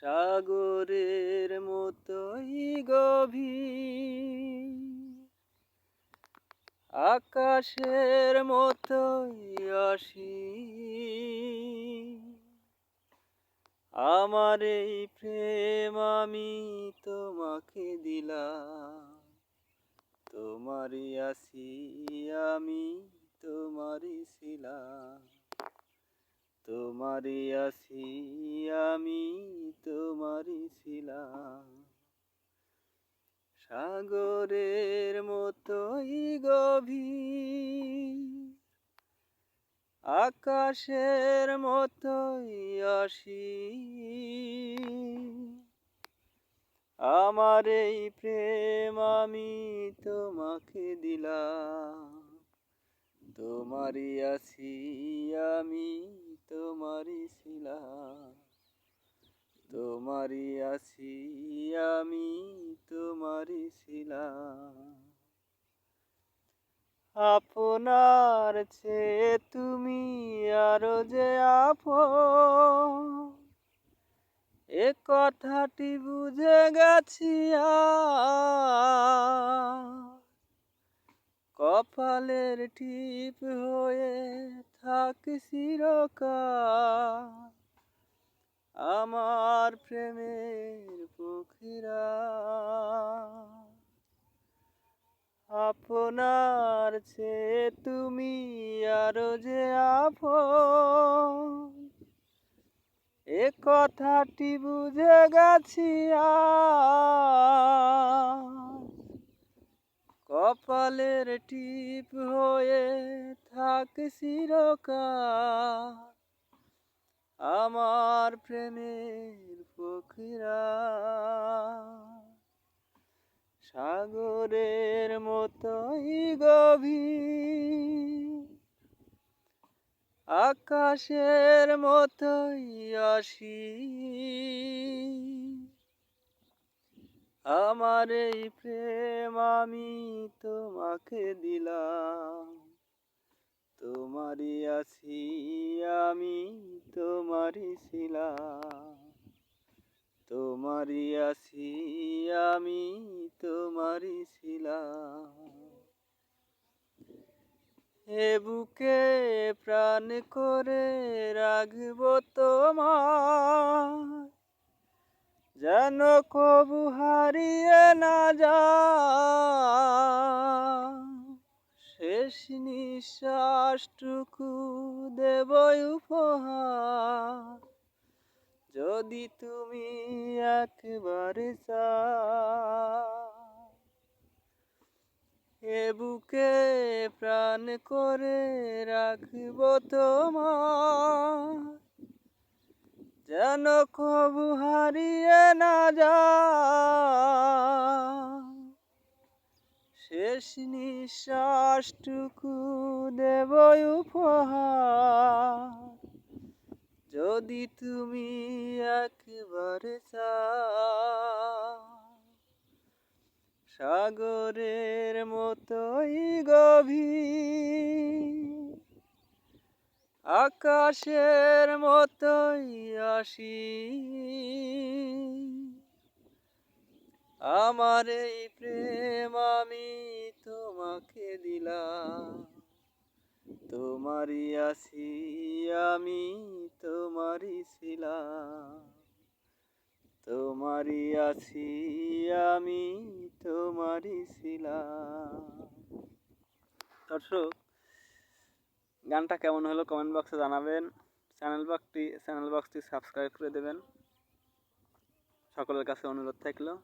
সাগরের মতোই গভীর। আকাশের মতোই অসীম। আমার এই প্রেম আমি তোমাকে দিলাম। তোমারই আসি আমি তোমারই ছিলাম। তোমারই আসি আমি তোমারই ছিলাম। সাগরের মতোই গভীর, আকাশের মতোই অসীম। আমার এই প্রেম আমি তোমাকে দিলাম। তোমারই আছি আমি তোমারই ছিলাম তোমারই আছি, আমি তোমারই ছিলাম। আপনার চেয়ে তুমি আরও যে আপন। এ কথাটি বুঝে গেছি কপালের টিপ হয়ে থাক চিরকাল আমার প্রেমের পুখিরা আপনার চেয়ে তুমি, আরও যে আপন। এ কথাটি বুঝে গেছি কপালের টিপ হয়ে থাক চিরকাল। আমার প্রেমের পক্ষীরা সাগরের মতোই গভীর, আকাশের মতোই আসি আমার এই প্রেম আমি তোমাকে দিলাম। তোমারই আছি, আমি তোমারই ছিলাম। তোমারই আছি, আমি তোমারই ছিলাম। এ বুকে প্রাণ করে রাখব তোমার যেন কবু হারিয়ে না যা শেষ নিঃশ্বাসটুকু দেব উপহার। যদি তুমি একবারে এ বুকে প্রাণ করে রাখব তোমার। যেন কবু হারিয়ে না যা শেষ নিঃশ্বাসটুকু দেব উপহার। যদি তুমি একবারে সাগরের মতোই গভীর আকাশের মতোই আসি। আমার এই প্রেম আমি তোমাকে দিলাম। তোমারই আছি আমি, তোমারই ছিলাম। তোমারই আছি আমি, তোমারই ছিলাম। দর্শক, গানটা কেমন হলো কমেন্ট বক্সে জানাবেন। চ্যানেল বক্সটি চ্যানেল বক্সটি সাবস্ক্রাইব করে দেবেন। সকলের কাছে অনুরোধ থাকল।